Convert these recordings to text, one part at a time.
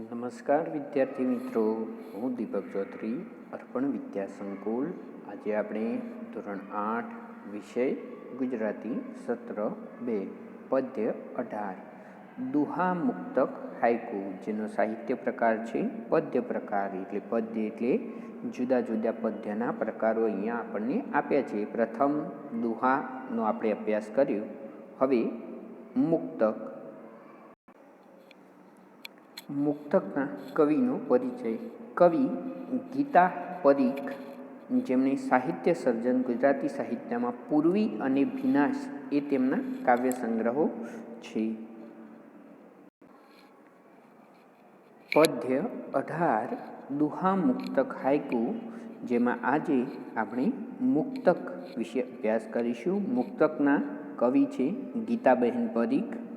નમસ્કાર વિદ્યાર્થી મિત્રો, હું દીપક ચૌધરી, અર્પણ વિદ્યા સંકુલ. આજે આપણે ધોરણ આઠ, વિષય ગુજરાતી સત્ર બે, પદ્ય અઢાર. દુહા મુક્તક હાઈકુ, જેનો સાહિત્ય પ્રકાર છે પદ્ય પ્રકાર. એટલે પદ્ય એટલે જુદા જુદા પદ્યના પ્રકારો અહીંયા આપણને આપ્યા છે. પ્રથમ દુહાનો આપણે અભ્યાસ કર્યો. હવે મુક્તક મુક્તકના કવિનો પરિચય. કવિ ગીતા પરીખ જેમણે સાહિત્ય સર્જન ગુજરાતી સાહિત્યમાં પૂર્વી અને વિનાશ એ તેમના કાવ્ય સંગ્રહો છે. પદ્ય અઢાર દુહા મુક્તક હાઈકુ જેમાં આજે આપણે મુક્તક વિશે અભ્યાસ કરીશું. મુક્તકના કવિ છે ગીતાબહેન પરીખ.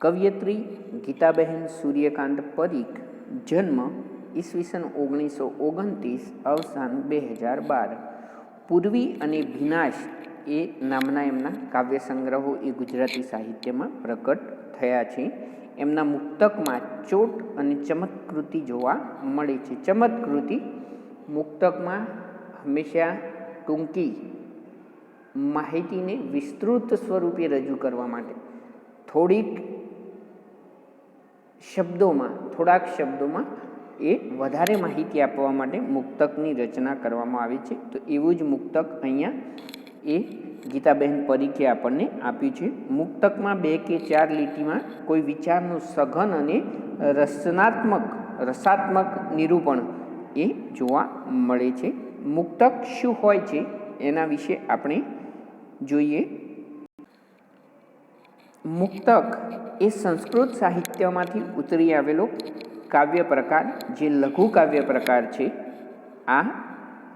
કવિયત્રી ગીતાબહેન સૂર્યકાંત પરીખ, જન્મ ઈસવીસન ઓગણીસો ઓગણત્રીસ, અવસાન બે હજાર બાર. પૂર્વી અને ભિનાશ એ નામના એમના કાવ્ય સંગ્રહો એ ગુજરાતી સાહિત્યમાં પ્રકટ થયા છે. એમના મુક્તકમાં ચોટ અને ચમત્કૃતિ જોવા મળે છે. ચમત્કૃતિ મુક્તકમાં હંમેશા ટૂંકી માહિતીને વિસ્તૃત સ્વરૂપે રજૂ કરવા માટે થોડીક શબ્દોમાં, થોડાક શબ્દોમાં એ વધારે માહિતી આપવા માટે મુક્તકની રચના કરવામાં આવી છે. તો એવું જ મુક્તક અહીંયા એ ગીતાબહેન પરીખે આપણને આપ્યું છે. મુક્તકમાં બે કે ચાર લીટીમાં કોઈ વિચારનું સઘન અને રચનાત્મક રસાત્મક નિરૂપણ એ જોવા મળે છે. મુક્તક શું હોય છે એના વિશે આપણે જોઈએ. મુક્તક એ સંસ્કૃત સાહિત્યમાંથી ઉતરી આવેલો કાવ્ય પ્રકાર, જે લઘુ કાવ્ય પ્રકાર છે, આ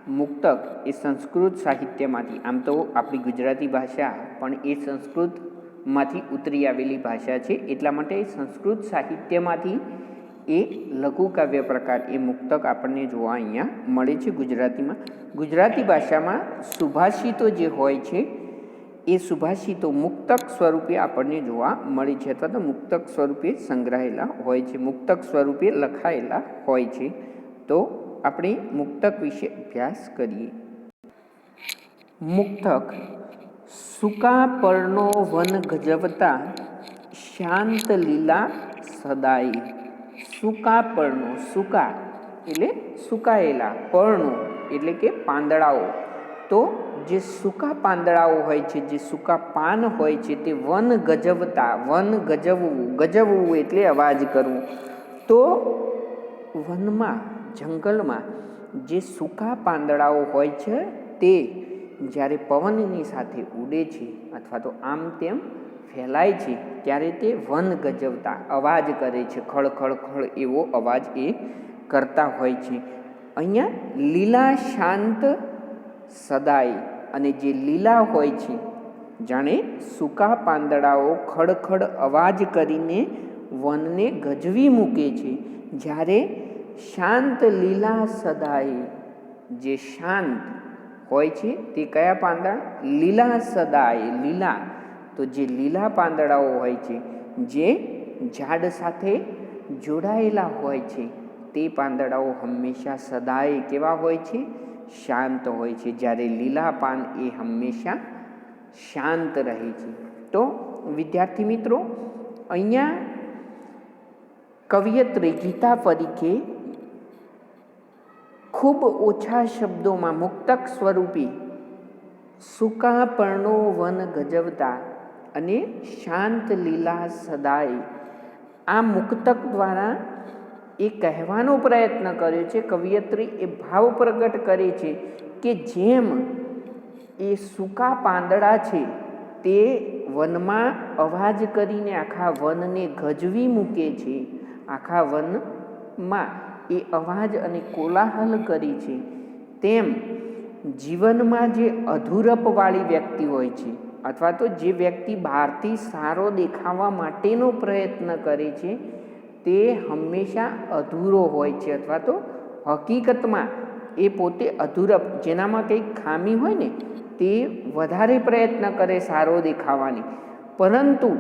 મુક્તક એ સંસ્કૃત સાહિત્યમાંથી. આમ તો આપણી ગુજરાતી ભાષા પણ એ સંસ્કૃતમાંથી ઉતરી આવેલી ભાષા છે. એટલા માટે સંસ્કૃત સાહિત્યમાંથી એ લઘુ કાવ્ય પ્રકાર, એ મુક્તક આપણને જોવા અહીંયા મળે છે ગુજરાતીમાં. ગુજરાતી ભાષામાં સુભાષિતો જે હોય છે એ સુભાષિતો મુક્તક સ્વરૂપે આપણને જોવા મળે છે. અથવા તો મુક્તક સ્વરૂપે સંગ્રહાયેલા હોય છે. મુક્તક સ્વરૂપે લખાયેલા હોય છે. તો આપણે મુક્તક વિશે અભ્યાસ કરીએ. મુક્તક, સુકા પરનો વન ગજવતા, શાંત લીલા સદાય. સૂકા પર્ણો, સૂકા એટલે સુકાયેલા પર્ણો એટલે કે પાંદડાઓ. તો જે સૂકા પાંદડાઓ હોય છે, જે સૂકા પાન હોય છે, તે વન ગજવતા, વન ગજવવું ગજવવું એટલે અવાજ કરવું. તો વનમાં, જંગલમાં જે સૂકા પાંદડાઓ હોય છે, તે જ્યારે પવનની સાથે ઉડે છે અથવા તો આમ તેમ ફેલાય છે, ત્યારે તે વન ગજવતા અવાજ કરે છે. ખળ ખળ ખળ એવો અવાજ એ કરતા હોય છે. અહીંયા લીલા શાંત સદાય અને જે લીલા હોય છે, જાણે સૂકા પાંદડાઓ ખડખડ અવાજ કરીને વનને ગજવી મૂકે છે, જ્યારે શાંત લીલા સદાય, જે શાંત હોય છે, તે કયા પાંદડા? લીલા સદાય, લીલા. તો જે લીલા પાંદડાઓ હોય છે, જે ઝાડ સાથે જોડાયેલા હોય છે, તે પાંદડાઓ હંમેશા સદાય કેવા હોય છે? શાંત હોય છે. જ્યારે લીલા પાન એ હંમેશા શાંત રહે છે. તો વિદ્યાર્થી મિત્રો, અહીંયા કવિયત્રી ગીતા ફરીકે ખૂબ ઓછા શબ્દોમાં મુક્તક સ્વરૂપે સૂકા પર્ણો વન ગજવતા અને શાંત લીલા સદાય, આ મુક્તક દ્વારા એ કહેવાનો પ્રયત્ન કર્યો છે, કવિયત્રી એ ભાવ પ્રગટ કરે છે કે જેમ એ સૂકા પાંદડા છે, તે વનમાં અવાજ કરીને આખા વનને ગજવી મૂકે છે. આખા વનમાં એ અવાજ અને કોલાહલ કરી છે. તેમ જીવનમાં જે અધૂરપવાળી વ્યક્તિ હોય છે અથવા તો જે વ્યક્તિ બહારથી સારો દેખાવા માટેનો પ્રયત્ન કરે છે તે હંમેશા અધૂરો હોય છે અથવા તો હકીકતમાં એ પોતે અધૂરપ જેનામાં કંઈક ખામી હોય ને, તે વધારે પ્રયત્ન કરે સારો દેખાવાની. પરંતુ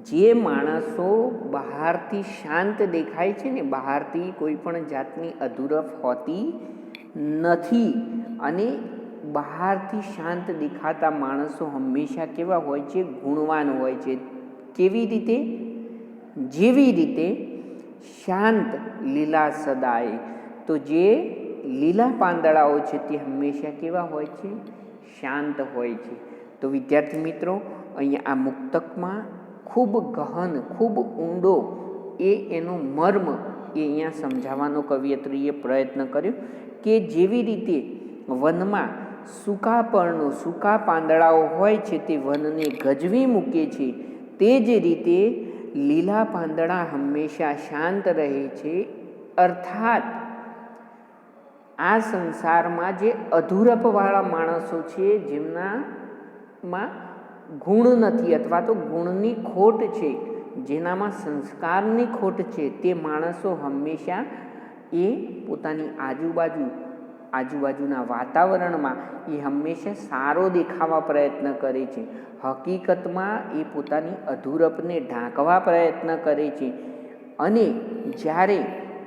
જે માણસો બહારથી શાંત દેખાય છે ને, બહારથી કોઈ પણ જાતની અધૂરપ હોતી નથી અને બહારથી શાંત દેખાતા માણસો હંમેશા કેવા હોય છે? ગુણવાન હોય છે. કેવી રીતે? જેવી રીતે શાંત લીલા સદાય. તો જે લીલા પાંદડાઓ છે તે હંમેશા કેવા હોય છે? શાંત હોય છે. તો વિદ્યાર્થી મિત્રો, અહીંયા આ મુક્તકમાં ખૂબ ગહન, ખૂબ ઊંડો એ એનો મર્મ એ અહીંયા સમજાવવાનો કવિયત્રીએ પ્રયત્ન કર્યો કે જેવી રીતે વનમાં સૂકા પર્ણો સૂકા પાંદડાઓ હોય છે તે વનને ગજવી મૂકે છે, તે જ રીતે લીલા પાંદડા હંમેશા શાંત રહે છે, અર્થાત આ સંસારમાં જે અધૂરપવાળા માણસો છે, જેમનામાં ગુણ નથી અથવા તો ગુણની ખોટ છે, જેનામાં સંસ્કારની ખોટ છે, તે માણસો હંમેશા એ પોતાની આજુબાજુ આજુબાજુના વાતાવરણમાં એ હંમેશા સારો દેખાવા પ્રયત્ન કરે છે. હકીકતમાં એ પોતાની અધૂરપને ઢાંકવા પ્રયત્ન કરે છે. અને જ્યારે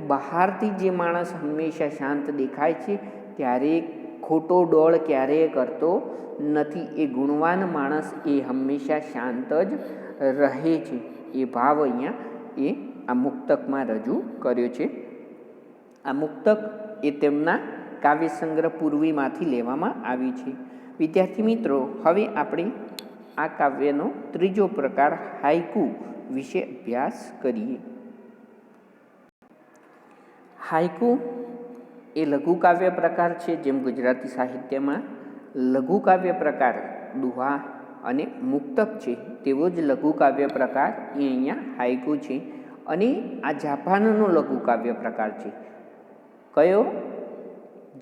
બહારથી જે માણસ હંમેશા શાંત દેખાય છે, ત્યારે ખોટો ડોળ ક્યારેય કરતો નથી. એ ગુણવાન માણસ એ હંમેશા શાંત જ રહે છે. એ ભાવ અહીંયા એ આ મુક્તકમાં રજૂ કર્યો છે. આ મુક્તક એ તેમના કાવ્યસંગ્રહ પૂર્વીમાંથી લેવામાં આવ્યું છે. વિદ્યાર્થી મિત્રો, હવે આપણે આ કાવ્યનો ત્રીજો પ્રકાર હાઈકુ વિશે અભ્યાસ કરીએ. હાઈકુ એ લઘુ કાવ્ય પ્રકાર છે, જેમ ગુજરાતી સાહિત્યમાં લઘુ કાવ્ય પ્રકાર દુહા અને મુક્તક છે, તેવો જ લઘુ કાવ્ય પ્રકાર એ અહીંયા હાઈકુ છે. અને આ જાપાનનો લઘુ કાવ્ય પ્રકાર છે. કયો?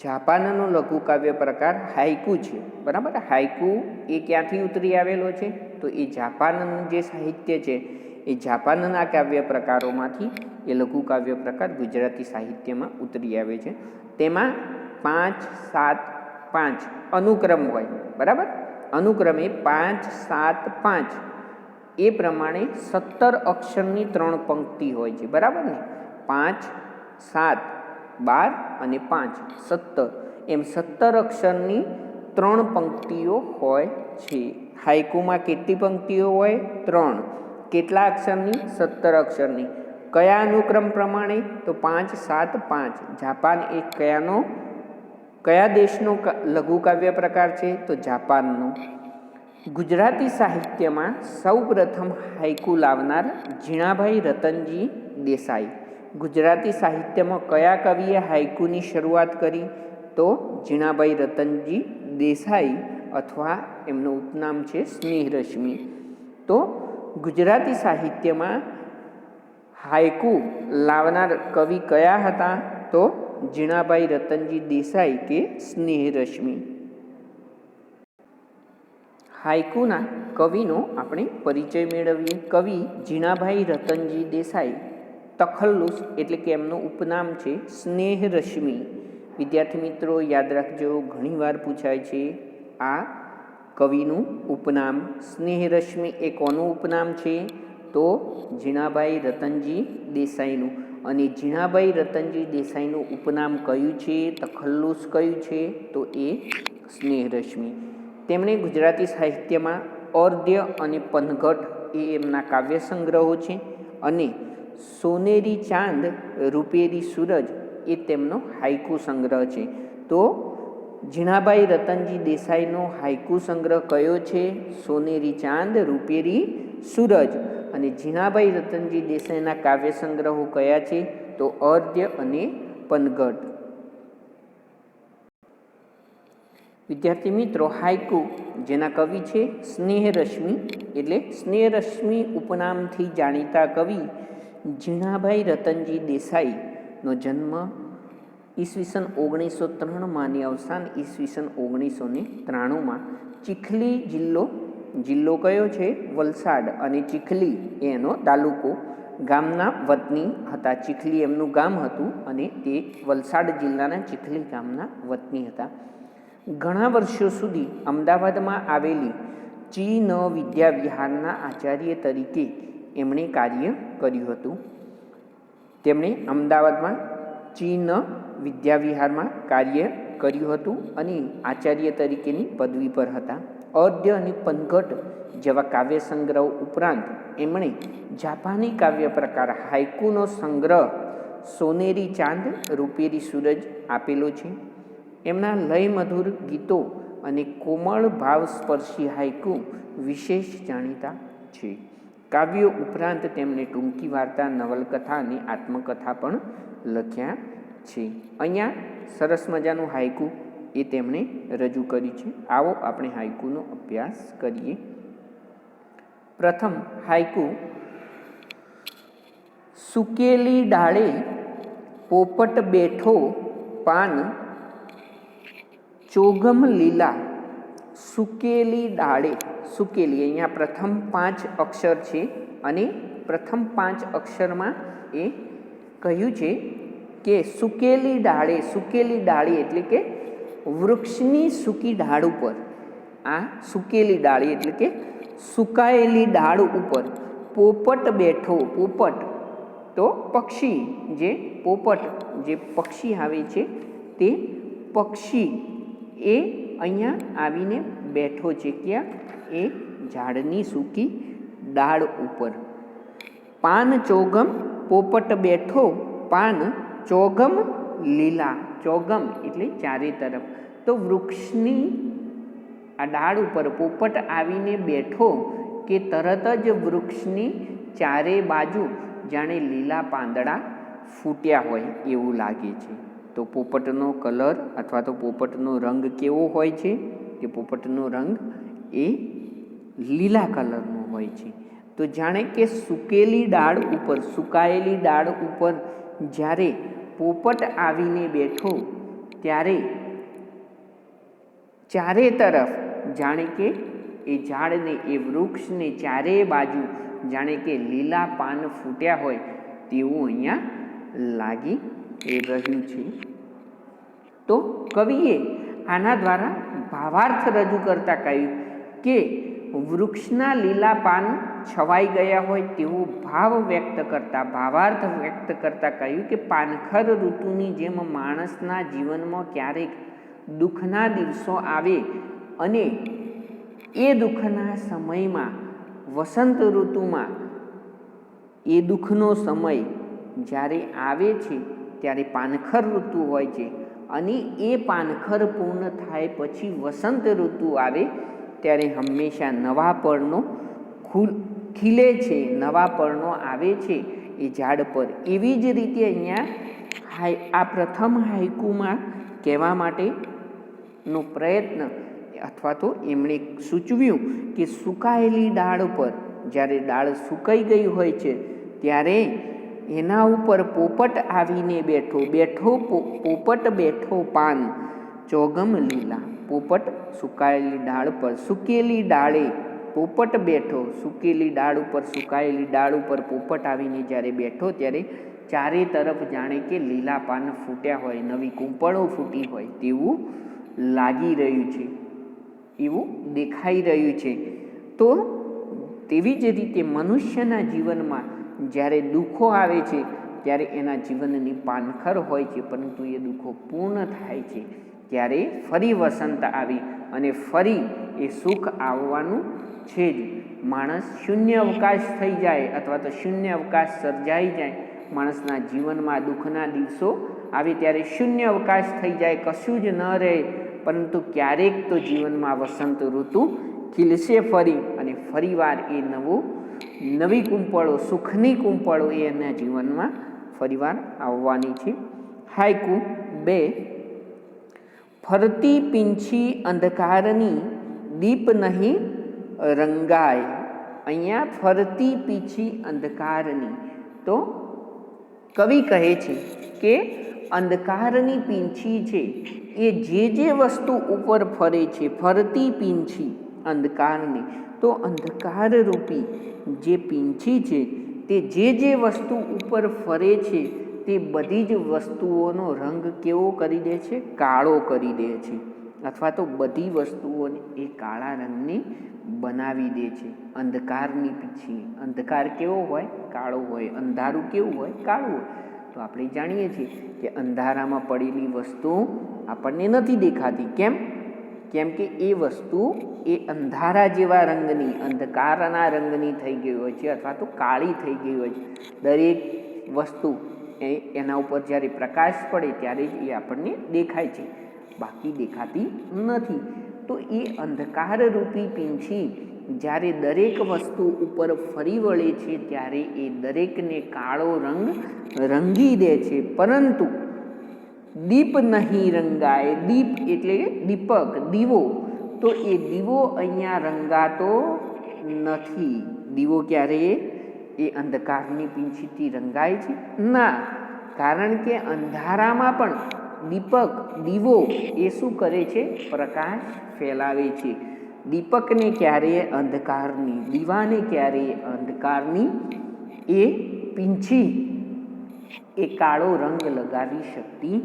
જાપાનનો લઘુ કાવ્ય પ્રકાર હાઇકુ છે. બરાબર? હાઇકુ એ ક્યાંથી ઉતરી આવેલો છે? તો એ જાપાનનું જે સાહિત્ય છે, એ જાપાનના કાવ્ય પ્રકારોમાંથી એ લઘુ કાવ્ય પ્રકાર ગુજરાતી સાહિત્યમાં ઉતરી આવે છે. તેમાં પાંચ, સાત, પાંચ અનુક્રમ હોય. બરાબર? અનુક્રમે પાંચ, સાત, પાંચ એ પ્રમાણે સત્તર અક્ષરની ત્રણ પંક્તિ હોય છે. બરાબર ને? પાંચ, સાત બાર અને પાંચ, સત્તર. એમ સત્તર અક્ષરની ત્રણ પંક્તિઓ હોય છે. હાઈકુમાં કેટલી પંક્તિઓ હોય? ત્રણ. કેટલા અક્ષરની? સત્તર અક્ષરની. કયા અનુક્રમ પ્રમાણે? તો પાંચ, સાત, પાંચ. જાપાન એ કયાનો? કયા દેશનો લઘુ કાવ્ય પ્રકાર છે? તો જાપાનનો. ગુજરાતી સાહિત્યમાં સૌપ્રથમ હાઈકુ લાવનાર ઝીણાભાઈ રતનજી દેસાઈ. ગુજરાતી સાહિત્યમાં કયા કવિએ હાઇકુની શરૂઆત કરી? તો ઝીણાભાઈ રતનજી દેસાઈ અથવા એમનું ઉપનામ છે સ્નેહરશ્મિ. તો ગુજરાતી સાહિત્યમાં હાઇકુ લાવનાર કવિ કયા હતા? તો ઝીણાભાઈ રતનજી દેસાઈ કે સ્નેહરશ્મિ. હાઇકુના કવિનો આપણે પરિચય મેળવીએ. કવિ ઝીણાભાઈ રતનજી દેસાઈ. તખલ્લુસ એટલે કે એમનું ઉપનામ છે સ્નેહ રશ્મિ વિદ્યાર્થી મિત્રો, યાદ રાખજો, ઘણીવાર પૂછાય છે, આ કવિનું ઉપનામ સ્નેહ રશ્મિ એ કોનું ઉપનામ છે? તો ઝીણાભાઈ રતનજી દેસાઈનું. અને ઝીણાભાઈ રતનજી દેસાઈનું ઉપનામ કયું છે? તખલ્લુસ કયું છે? તો એ સ્નેહ રશ્મિ તેમણે ગુજરાતી સાહિત્યમાં અર્ધ્ય અને પનઘટ એ એમના કાવ્ય સંગ્રહો છે અને સોનેરી ચાંદ, રૂપેરી સૂરજ એ તેમનો હાઈકુ સંગ્રહ છે. તો ઝીણાભાઈ રતનજી દેસાઈનો હાઈકુ સંગ્રહ કયો છે? સોનેરી ચાંદ, રૂપેરી સૂરજ. અને ઝીણાભાઈ રતનજી દેસાઈના કાવ્ય સંગ્રહો કયા છે? તો અર્ધ્ય અને પનગઢ વિદ્યાર્થી મિત્રો હાઈકુ જેના કવિ છે સ્નેહ રશ્મિ એટલે સ્નેહ રશ્મિ ઉપનામથી જાણીતા કવિ ઝીણાભાઈ રતનજી દેસાઈનો જન્મ ઈસવીસન ઓગણીસો ત્રણમાં અને અવસાન ઈસવીસન ઓગણીસો ને ત્રાણુંમાં. ચીખલી જિલ્લો જિલ્લો કયો છે? વલસાડ અને ચીખલી એનો તાલુકો ગામના વતની હતા. ચીખલી એમનું ગામ હતું અને તે વલસાડ જિલ્લાના ચીખલી ગામના વતની હતા. ઘણા વર્ષો સુધી અમદાવાદમાં આવેલી ચીન ન વિદ્યાવિહારના આચાર્ય તરીકે એમણે કાર્ય કર્યું હતું. તેમણે અમદાવાદમાં ચીન વિદ્યાવિહારમાં કાર્ય કર્યું હતું અને આચાર્ય તરીકેની પદવી પર હતા. અર્ધ્ય અને પનઘટ જેવા કાવ્ય સંગ્રહો ઉપરાંત એમણે જાપાની કાવ્ય પ્રકાર હાઇકુનો સંગ્રહ સોનેરી ચાંદ, રૂપેરી સૂરજ આપેલો છે. એમના લય મધુર ગીતો અને કોમળ ભાવસ્પર્શી હાઇકુ વિશેષ જાણીતા છે. કાવ્યો ઉપરાંત તેમણે ટૂંકી વાર્તા નવલકથા અને આત્મકથા પણ લખ્યા છે. અહીંયા સરસ મજાનું હાઇકુ એ તેમણે રજૂ કરી છે. આવો આપણે હાઇકુનો અભ્યાસ કરીએ. પ્રથમ હાઇકુ સુકેલી ડાળે પોપટ બેઠો પાન ચોગમ લીલા સુકેલી ડાળે. સુકેલી, અહીંયા પ્રથમ પાંચ અક્ષર છે અને પ્રથમ પાંચ અક્ષરમાં એ કહ્યું છે કે સુકેલી ડાળે, સુકેલી ડાળી એટલે કે વૃક્ષની સૂકી ડાળ ઉપર. આ સુકેલી ડાળી એટલે કે સુકાયેલી ડાળ ઉપર. પોપટ બેઠો, પોપટ. તો પક્ષી, જે પોપટ, જે પક્ષી આવે છે તે પક્ષી એ અહીંયા આવીને બેઠો છે ક્યાં? એ ઝાડની સૂકી ડાળ ઉપર. પાન ચોગમ પોપટ બેઠો, પાન ચોગમ લીલા. ચોગમ એટલે ચારે તરફ. તો વૃક્ષની આ ડાળ ઉપર પોપટ આવીને બેઠો કે તરત જ વૃક્ષની ચારે બાજુ જાણે લીલા પાંદડા ફૂટ્યા હોય એવું લાગે છે. તો પોપટનો કલર અથવા તો પોપટનો રંગ કેવો હોય છે? કે પોપટનો રંગ એ લીલા કલરનો હોય છે. તો જાણે કે સૂકેલી ડાળ ઉપર, સુકાયેલી ડાળ ઉપર જ્યારે પોપટ આવીને બેઠો, ત્યારે ચારે તરફ જાણે કે એ ઝાડને, એ વૃક્ષને ચારે બાજુ જાણે કે લીલા પાન ફૂટ્યા હોય તેવું અહીંયા લાગી રહ્યું છે. તો કવિએ આના દ્વારા ભાવાર્થ રજૂ કરતા કહ્યું કે વૃક્ષના લીલા પાન છવાઈ ગયા હોય તેવો ભાવ વ્યક્ત કરતા, ભાવાર્થ વ્યક્ત કરતા કહ્યું કે પાનખર ઋતુની જેમ માણસના જીવનમાં ક્યારેક દુઃખના દિવસો આવે અને એ દુઃખના સમયમાં વસંત ઋતુમાં એ દુઃખનો સમય જ્યારે આવે છે ત્યારે પાનખર ઋતુ હોય છે. અને એ પાનખર પૂર્ણ થાય પછી વસંત ઋતુ આવે ત્યારે હંમેશા નવા પળનો ખુલ, ખીલે છે, નવા પળનો આવે છે એ ઝાડ પર. એવી જ રીતે અહીંયા હાઈ, આ પ્રથમ હાઈકુમાં કહેવા માટેનો પ્રયત્ન અથવા તો એમણે સૂચવ્યું કે સુકાયેલી ડાળ પર જ્યારે ડાળ સુકાઈ ગઈ હોય છે, ત્યારે એના ઉપર પોપટ આવીને બેઠો બેઠો પોપટ બેઠો પાન, ચોગમ લીલા, પોપટ સુકાયેલી ડાળ પર સૂકેલી ડાળે પોપટ બેઠો, સૂકેલી ડાળ ઉપર સુકાયેલી ડાળ ઉપર પોપટ આવીને જ્યારે બેઠો ત્યારે ચારે તરફ જાણે કે લીલા પાન ફૂટ્યા હોય, નવી કૂંપળો ફૂટી હોય તેવું લાગી રહ્યું છે, એવું દેખાઈ રહ્યું છે. તો તેવી જ રીતે મનુષ્યના જીવનમાં જ્યારે દુઃખો આવે છે, ત્યારે એના જીવનની પાનખર હોય છે, પરંતુ એ દુઃખો પૂર્ણ થાય છે. ત્યારે ફરી વસંત આવી અને ફરી એ સુખ આવવાનું છે જ. માણસ શૂન્ય અવકાશ થઈ જાય અથવા તો શૂન્ય અવકાશ સર્જાઈ જાય. માણસના જીવનમાં દુઃખના દિવસો આવે ત્યારે શૂન્ય અવકાશ થઈ જાય, કશું જ ન રહે, પરંતુ ક્યારેક તો જીવનમાં વસંત ઋતુ ખીલશે ફરી અને ફરીવાર એ નવું નવી કુંપળો, સુખની કુંપળો એ એના જીવનમાં ફરીવાર આવવાની છે. હાઈકુ બે, ફરતી પીંછી અંધકારની દીપ નહીં રંગાય. અહીંયા ફરતી પીછી અંધકારની. તો કવિ કહે છે કે અંધકારની પીંછી છે એ જે જે વસ્તુ ઉપર ફરે છે, ફરતી પીંછી અંધકારની. તો અંધકારરૂપી જે પીંછી છે, તે જે જે વસ્તુ ઉપર ફરે છે, તે બધી જ વસ્તુઓનો રંગ કેવો કરી દે છે? કાળો કરી દે છે. અથવા તો બધી વસ્તુઓને એ કાળા રંગની બનાવી દે છે. અંધકારની પીછી. અંધકાર કેવો હોય? કાળો હોય. અંધારું કેવું હોય? કાળું હોય. તો આપણે જાણીએ છીએ કે અંધારામાં પડેલી વસ્તુ આપણને નથી દેખાતી. કેમ? કેમ કે એ વસ્તુ એ અંધારા જેવા રંગની, અંધકારના રંગની થઈ ગઈ હોય છે અથવા તો કાળી થઈ ગઈ હોય છે. દરેક વસ્તુ એ એના ઉપર જ્યારે પ્રકાશ પડે ત્યારે જ એ આપણને દેખાય છે. બાકી દેખાતી નથી. તો એ અંધકારરૂપી પીંછી જ્યારે દરેક વસ્તુ ઉપર ફરી વળે છે ત્યારે એ દરેકને કાળો રંગ રંગી દે છે. પરંતુ દીપ નહીં રંગાય. દીપ એટલે દીપક, દીવો. તો એ દીવો અહીંયા રંગાતો નથી. દીવો ક્યારે? એ અંધકારની પીંછીથી રંગાય છે? ના. કારણ કે અંધારામાં પણ દીપક, દીવો એ શું કરે છે? પ્રકાશ ફેલાવે છે. દીપકને ક્યારે? અંધકારની. દીવાને ક્યારે? અંધકારની એ પીંછી એ કાળો રંગ લગાવી શકતી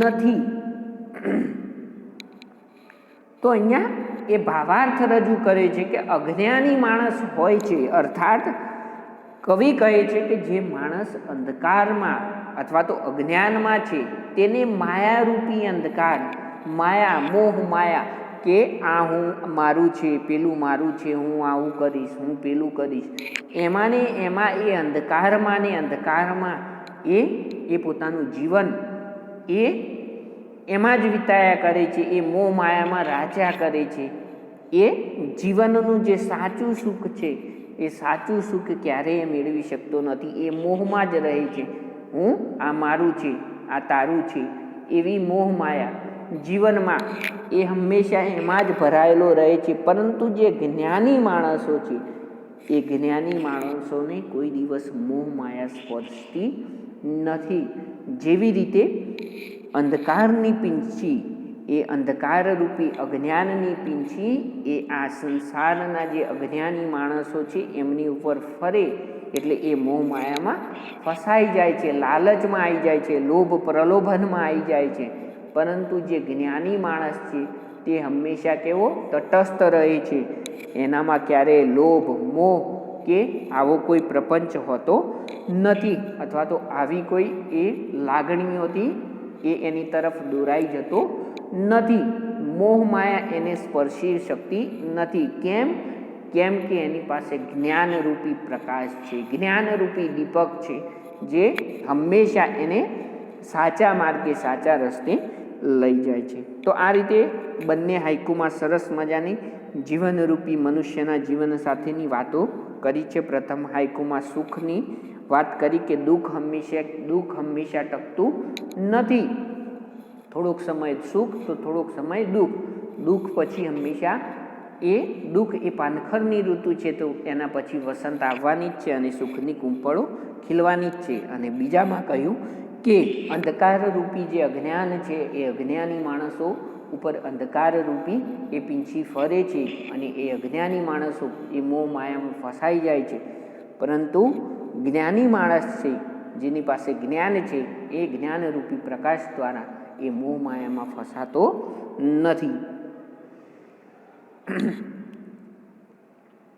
નથી. તો અહીંયા એ ભાવાર્થ રજૂ કરે છે કે અજ્ઞાની માણસ હોય છે, અર્થાત કવિ કહે છે કે જે માણસ અંધકારમાં અથવા તો અજ્ઞાનમાં છે, તેને માયારૂપી અંધકાર, માયા, મોહ માયા કે આ હું મારું છે, પેલું મારું છે, હું આવું કરીશ, હું પેલું કરીશ. એમાં ને એમાં એ અંધકારમાં ને અંધકારમાં એ એ પોતાનું જીવન એ એમાં જ વિતાયા કરે છે, એ મોહ માયામાં રાજા કરે છે. એ જીવનનું જે સાચું સુખ છે, એ સાચું સુખ ક્યારેય મેળવી શકતો નથી. એ મોહમાં જ રહે છે. હું, આ મારું છે, આ તારું છે, એવી મોહ માયા જીવનમાં એ હંમેશા એમાં જ ભરાયેલો રહે છે. પરંતુ જે જ્ઞાની માણસો છે, એ જ્ઞાની માણસોને કોઈ દિવસ મોહ માયા સ્પર્શતી નથી. જેવી રીતે અંધકારની પીંછી, એ અંધકારરૂપી અજ્ઞાનની પીંછી, એ આ સંસારના જે અજ્ઞાની માણસો છે, એમની ઉપર ફરે એટલે એ મોહ માયામાં ફસાઈ જાય છે, લાલચમાં આવી જાય છે લોભ પ્રલોભનમાં આવી જાય છે. પરંતુ જે જ્ઞાની માણસ છે, તે હંમેશા કેવો? તટસ્થ રહે છે. એનામાં ક્યારેય લોભ, મોહ કે આવો કોઈ પ્રપંચ હોતો નથી. અથવા તો આવી કોઈ એ લાગણીઓથી એ એની તરફ દોરાઈ જતો નથી. મોહ માયા એને સ્પર્શી શકતી નથી. કેમ? કેમ કે એની પાસે જ્ઞાનરૂપી પ્રકાશ છે. જ્ઞાનરૂપી દીપક છે, જે હંમેશા એને સાચા માર્ગે, સાચા રસ્તે લઈ જાય છે. તો આ રીતે બંને હાઈકુમાં સરસ મજાની જીવનરૂપી મનુષ્યના જીવન સાથેની વાતો કરી છે. પ્રથમ હાઈકુમાં સુખની વાત કરી કે દુઃખ હંમેશા દુઃખ હંમેશા ટકતું નથી. થોડોક સમય સુખ, તો થોડોક સમય દુઃખ. દુઃખ પછી હંમેશા એ દુઃખ એ પાનખરની ઋતુ છે, તો એના પછી વસંત આવવાની જ છે અને સુખની કુંપળો ખીલવાની જ છે. અને બીજામાં કહ્યું કે અંધકારરૂપી જે અજ્ઞાન છે એ અજ્ઞાની માણસો ઉપર અંધકારરૂપી એ પીંછી ફરે છે અને એ અજ્ઞાની માણસો એ મોહ માયામાં ફસાઈ જાય છે. પરંતુ જ્ઞાની માણસ છે, જેની પાસે જ્ઞાન છે, એ જ્ઞાનરૂપી પ્રકાશ દ્વારા એ મોહ માયામાં ફસાતો નથી.